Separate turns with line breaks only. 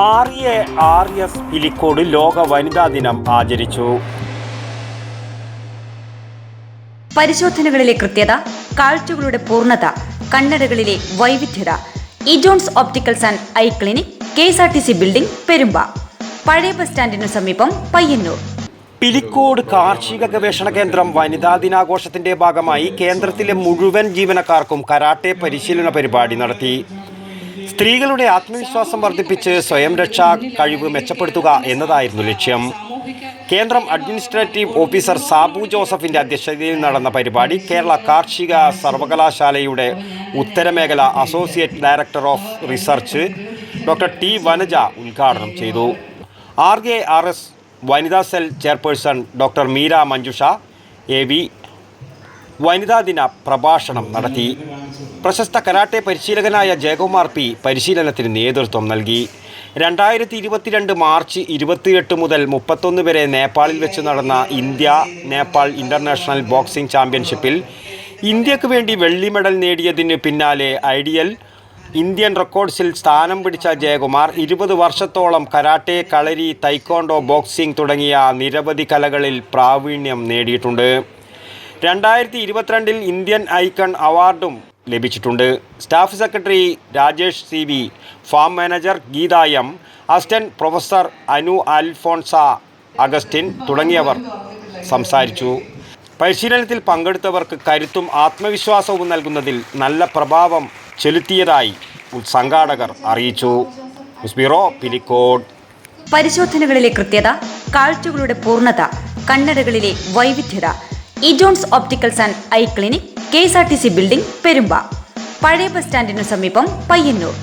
R A R S Pilicode ലോക വനിതാ ദിനം ആചരിച്ചു.
പരിശോധനകളിലെ കൃത്യത കാഴ്ചകളുടെ പൂർണത കണ്ണടകളിലെ വൈവിധ്യത Ejones opticals and eye clinic K S R T C building Perumba. പഴയ ബസ് സ്റ്റാൻഡിനു സമീപം പയ്യന്നൂർ.
പിലിക്കോട് കാർഷിക ഗവേഷണ കേന്ദ്രം വനിതാ ദിനാഘോഷത്തിന്റെ ഭാഗമായി കേന്ദ്രത്തിലെ മുഴുവൻ ജീവനക്കാർക്കും കരാട്ടെ പരിശീലന പരിപാടി നടത്തി. സ്ത്രീകളുടെ ആത്മവിശ്വാസം വർദ്ധിപ്പിച്ച് സ്വയം രക്ഷാ കഴിവ് മെച്ചപ്പെടുത്തുക എന്നതായിരുന്നു ലക്ഷ്യം. കേന്ദ്രം അഡ്മിനിസ്ട്രേറ്റീവ് ഓഫീസർ സാബു ജോസഫിന്റെ അധ്യക്ഷതയിൽ നടന്ന പരിപാടി കേരള കാർഷിക സർവകലാശാലയുടെ ഉത്തരമേഖല associate director of research doctor T Vanaja ഉദ്ഘാടനം ചെയ്തു. ആർ എ ആർ എസ് വനിതാ cell chairperson doctor Meera Manjusha A V വനിതാ ദിന പ്രഭാഷണം നടത്തി. പ്രശസ്ത കരാട്ടെ പരിശീലകനായ ജയകുമാർ പി പരിശീലനത്തിന് നേതൃത്വം നൽകി. രണ്ടായിരത്തി ഇരുപത്തിരണ്ട് മാർച്ച് ഇരുപത്തിയെട്ട് മുതൽ മുപ്പത്തൊന്ന് വരെ നേപ്പാളിൽ വെച്ച് നടന്ന ഇന്ത്യ നേപ്പാൾ ഇന്റർനാഷണൽ ബോക്സിംഗ് ചാമ്പ്യൻഷിപ്പിൽ ഇന്ത്യയ്ക്ക് വേണ്ടി വെള്ളി മെഡൽ നേടിയതിന് പിന്നാലെ ഐഡിയൽ ഇന്ത്യൻ റെക്കോർഡ്സിൽ സ്ഥാനം പിടിച്ച ജയകുമാർ ഇരുപത് വർഷത്തോളം കരാട്ടെ കളരി തൈക്കോണ്ടോ ബോക്സിംഗ് തുടങ്ങിയ നിരവധി കലകളിൽ പ്രാവീണ്യം നേടിയിട്ടുണ്ട്. രണ്ടായിരത്തി ഇരുപത്തിരണ്ടിൽ ഇന്ത്യൻ ഐക്കൺ അവാർഡും ലഭിച്ചിട്ടുണ്ട്. Staff secretary Rajesh C V farm manager Geetha M assistant professor Anu Alphonsa Augustine തുടങ്ങിയവർ സംസാരിച്ചു. പരിശീലനത്തിൽ പങ്കെടുത്തവർക്ക് കരുത്തും ആത്മവിശ്വാസവും നൽകുന്നതിൽ നല്ല പ്രഭാവം ചെലുത്തിയതായി സംഘാടകർ അറിയിച്ചു.
പരിശോധനകളിലെ കൃത്യത കാഴ്ചകളുടെ പൂർണത കണ്ണടകളിലെ വൈവിധ്യത Ejones opticals and eye clinic K S R T C building Perumba. പഴയ ബസ് സ്റ്റാൻഡിനു സമീപം പയ്യന്നൂർ.